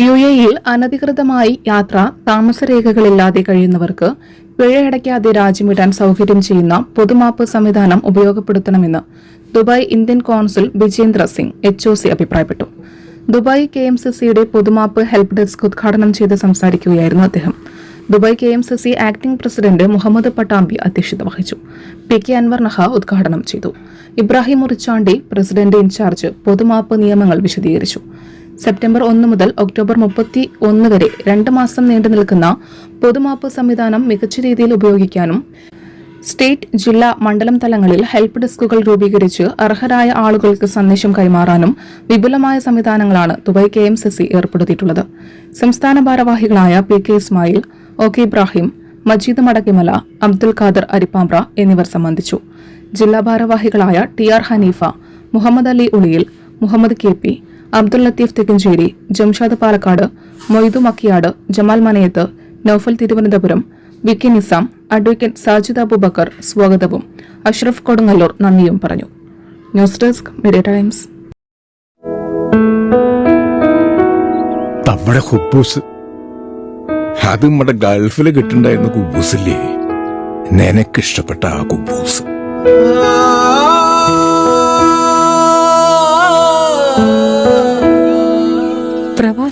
U എയിൽ അനധികൃതമായി യാത്ര താമസരേഖകളില്ലാതെ കഴിയുന്നവർക്ക് പിഴയടയ്ക്കാതെ രാജ്യം വിടാൻ സൗകര്യം ചെയ്യുന്ന പൊതുമാപ്പ് സംവിധാനം ഉപയോഗപ്പെടുത്തണമെന്ന് Dubai Indian consul Bijendra Singh H O C അഭിപ്രായപ്പെട്ടു. ദുബായ് കെ എം സി സിയുടെ പൊതുമാപ്പ് ഹെൽപ്പ് ഡെസ്ക് ഉദ്ഘാടനം ചെയ്ത് സംസാരിക്കുകയായിരുന്നു അദ്ദേഹം. Dubai K M C C acting president Muhammad Pattambi അധ്യക്ഷത വഹിച്ചു. പി കെ അൻവർ നഹ ഉദ്ഘാടനം ചെയ്തു. ഇബ്രാഹിം ഉറിച്ചാണ്ടി പ്രസിഡന്റ് ഇൻചാർജ് പൊതുമാപ്പ് നിയമങ്ങൾ വിശദീകരിച്ചു. സെപ്റ്റംബർ ഒന്ന് മുതൽ ഒക്ടോബർ മുപ്പത്തി ഒന്ന് വരെ രണ്ട് മാസം നീണ്ടു നിൽക്കുന്ന പൊതുമാപ്പ് സംവിധാനം മികച്ച രീതിയിൽ ഉപയോഗിക്കാനും സ്റ്റേറ്റ് ജില്ലാ മണ്ഡലം തലങ്ങളിൽ ഹെൽപ്പ് ഡെസ്കുകൾ രൂപീകരിച്ച് അർഹരായ ആളുകൾക്ക് സന്ദേശം കൈമാറാനും വിപുലമായ സംവിധാനങ്ങളാണ് Dubai K M C C ഏർപ്പെടുത്തിയിട്ടുള്ളത്. സംസ്ഥാന ഭാരവാഹികളായ P K Ismail O K Ibrahim Majeed Madakkimala Abdul Khader Arippambra എന്നിവർ സംബന്ധിച്ചു. ജില്ലാ ഭാരവാഹികളായ T R Haneefa Muhammad Ali Uliyil Muhammad K P Abdul Latheef Thekkancheri Jamshad Palakkad Moidu Makkiyad Jamal Manayath Noufal Thiruvananthapuram V K Nizam advocate Sajid Abubakar സ്വാഗതവും. അഷ്റഫ് കൊടുങ്ങല്ലൂർ നന്ദിയും പറഞ്ഞു. News desk media times. നമ്മുടെ ഹുബൂസ്. അത് നമ്മുടെ ഗൾഫിൽ കിട്ടുണ്ടായിരുന്ന കുബൂസില്ലേ? നിനക്കിഷ്ടപ്പെട്ട ആ കുബൂസ്.